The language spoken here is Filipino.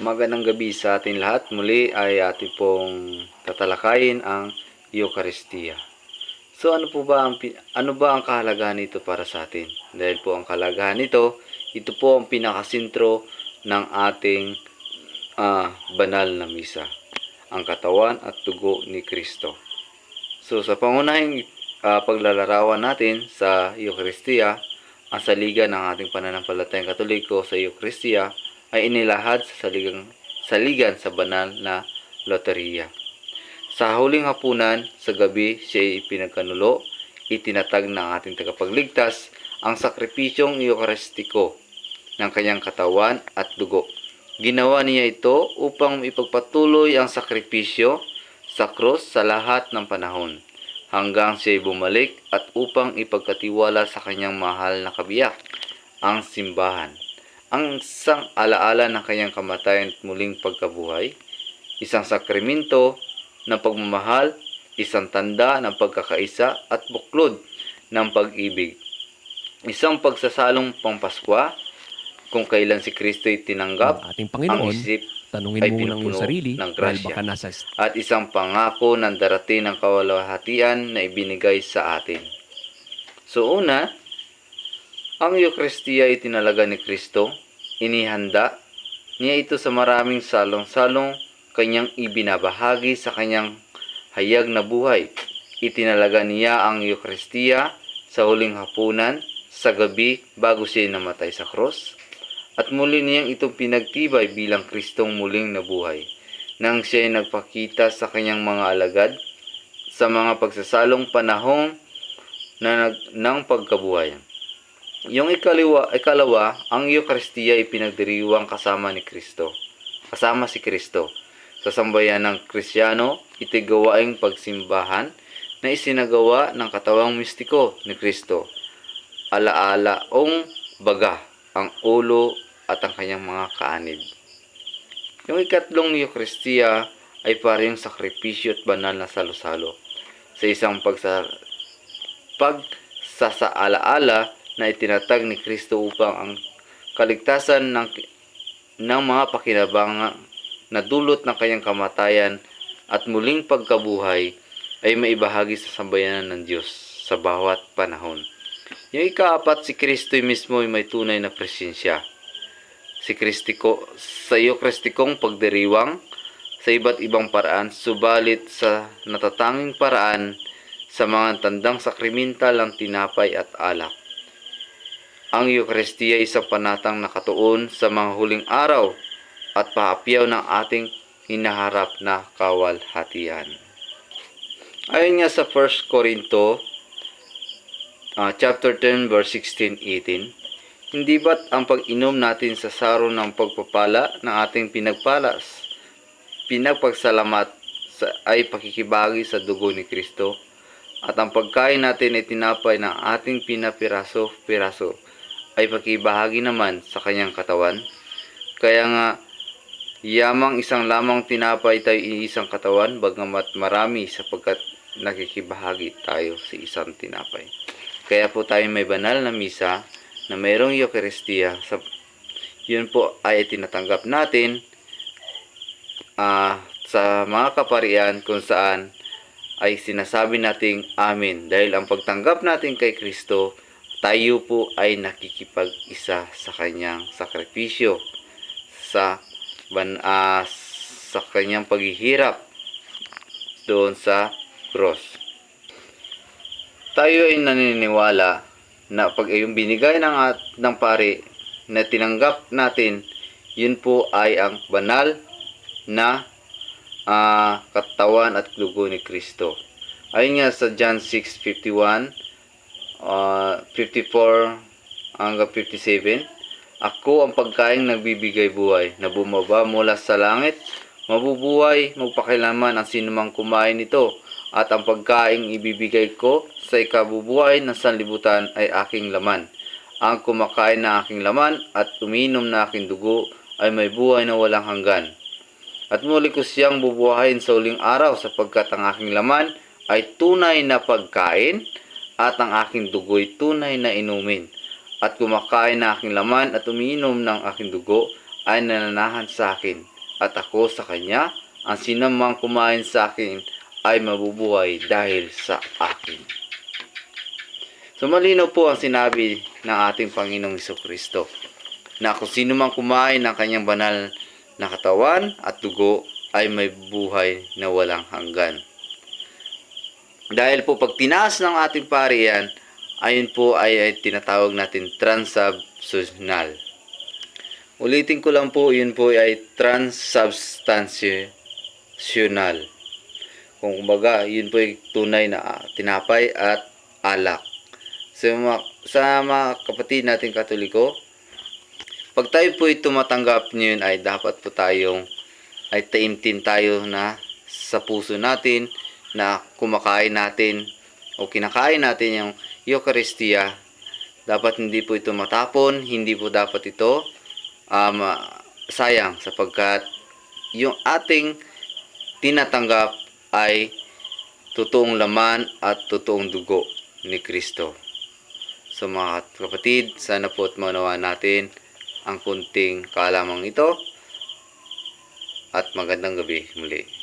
Magandang gabi sa atin lahat. Muli ay ating pong tatalakayin ang Eucharistia. So ano po ba ang ano ba ang kahalagahan nito para sa atin? Dahil po ang kahalagahan nito, ito po ang pinakasintro ng ating ah, banal na misa, ang katawan at dugo ni Kristo. So sa pangunahing ah, paglalarawan natin sa Eucharistia, ang saligan ng ating pananampalatayang katoliko sa Eucharistia ay inilahad sa saligang saligan sa banal na loteriya. Sa huling hapunan, sa gabi, siya ay pinagkanulo, itinatag ng ating tagapagligtas ang sakripisyong Eucharistiko ng kanyang katawan at dugo. Ginawa niya ito upang ipagpatuloy ang sakripisyo sa krus sa lahat ng panahon hanggang siya ay bumalik at upang ipagkatiwala sa kanyang mahal na kabiyak, ang simbahan. Ang isang alaala ng kanyang kamatayan at muling pagkabuhay, isang sakramento ng pagmamahal, isang tanda ng pagkakaisa at buklod ng pag-ibig. Isang pagsasalong pampaskwa kung kailan si Kristo ay tinanggap ang ating ang Panginoon, isip tanungin ay mo ang iyong sarili ng grasya. baka nasa at isang pangako ng darating ng kawalahatian na ibinigay sa atin. So una, ang Eucharistia ay tinalaga ni Kristo, inihanda niya ito sa maraming salong-salong kanyang ibinabahagi sa kanyang hayag na buhay. Itinalaga niya ang Eucharistia sa huling hapunan, sa gabi bago siya namatay sa krus. At muli niyang itong pinagtibay bilang Kristong muling nabuhay nang siya ay nagpakita sa kanyang mga alagad sa mga pagsasalong panahong na nag, ng pagkabuhay. Yung ikaliwa, ikalawa, ang Eucharistia ay pinagdiriwang kasama ni Kristo. Kasama si Kristo. Sa sambayan ng Krisyano, ito'y gawaing pagsimbahan na isinagawa ng katawang mistiko ni Kristo. Alaala ong baga, ang ulo at ang kanyang mga kaanib. Yung ikatlong Eucharistia ay parang sakripisyo at banal na salo-salo sa isang pagsa pagsasaalaala na itinatag ni Kristo upang ang kaligtasan ng ng mga pakinabang na dulot ng kanyang kamatayan at muling pagkabuhay ay maibahagi sa sambayanan ng Diyos sa bawat panahon. Yung ikaapat, si Kristo mismo ay may tunay na presensya si Kristiko sa iyo Kristikong pagdiriwang sa iba't ibang paraan subalit sa natatanging paraan sa mga tandang sakrimental ng tinapay at alak. Ang Eucharistia ay isang panatang nakatuon sa mga huling araw at paapyaw ng ating hinaharap na kawalhatian. Ayon nga sa 1 Corinto ah, chapter 10 verse 16-18, hindi ba't ang pag-inom natin sa saro ng pagpapala ng ating pinagpalas, pinagpagsalamat sa, ay pakikibagi sa dugo ni Kristo, at ang pagkain natin ay tinapay ng ating pinapiraso-piraso ay pakibahagi naman sa kanyang katawan. Kaya nga, yamang isang lamang tinapay tayo isang katawan, bagamat marami sapagkat nakikibahagi tayo sa isang tinapay. Kaya po tayo may banal na misa na mayroong Eucharistia. Sa, yun po ay tinatanggap natin ah, sa mga kaparian kung saan ay sinasabi nating amin. Dahil ang pagtanggap natin kay Kristo, tayo po ay nakikipag-isa sa kanyang sakripisyo, sa, ban, ah, sa kanyang paghihirap doon sa cross. Tayo ay naniniwala na pag yung binigay ng, at, ng pare na tinanggap natin, yun po ay ang banal na ah, katawan at dugo ni Kristo. Ayun nga sa John 6:51, ah, 54 hanggang 57, Ako ang pagkain nagbibigay buhay, na bumaba mula sa langit, mabubuhay, magpakilaman ang sinumang kumain nito, at ang pagkain ibibigay ko sa ikabubuhay ng sanlibutan ay aking laman. Ang kumakain na aking laman at uminom na aking dugo ay may buhay na walang hanggan. At muli ko siyang bubuhayin sa uling araw sapagkat ang aking laman ay tunay na pagkain at ang aking dugo'y tunay na inumin. At kumakain na aking laman at umiinom ng aking dugo ay nananahan sa akin at ako sa kanya. Ang sinamang kumain sa akin ay mabubuhay dahil sa akin. So malinaw po ang sinabi ng ating Panginoong Iso Kristo na kung sino mang kumain ng kanyang banal na katawan at dugo ay may buhay na walang hanggan. Dahil po pag tinaas ng ating pari yan, ayun po ay, ay tinatawag natin transubstantial. Ulitin ko lang po, yun po ay transubstantial. Kung kumbaga, yun po ay tunay na tinapay at alak. Sa mga, sa mga kapatid natin katoliko, pag tayo po ay tumatanggap niyon ay dapat po tayong ay taimtim tayo na sa puso natin na kumakain natin o kinakain natin yung Eucharistia. Dapat hindi po ito matapon, hindi po dapat ito um, sayang sapagkat yung ating tinatanggap ay totoong laman at totoong dugo ni Kristo. So mga kapatid, sana po at maunawa natin ang kunting kalamang ito at magandang gabi muli.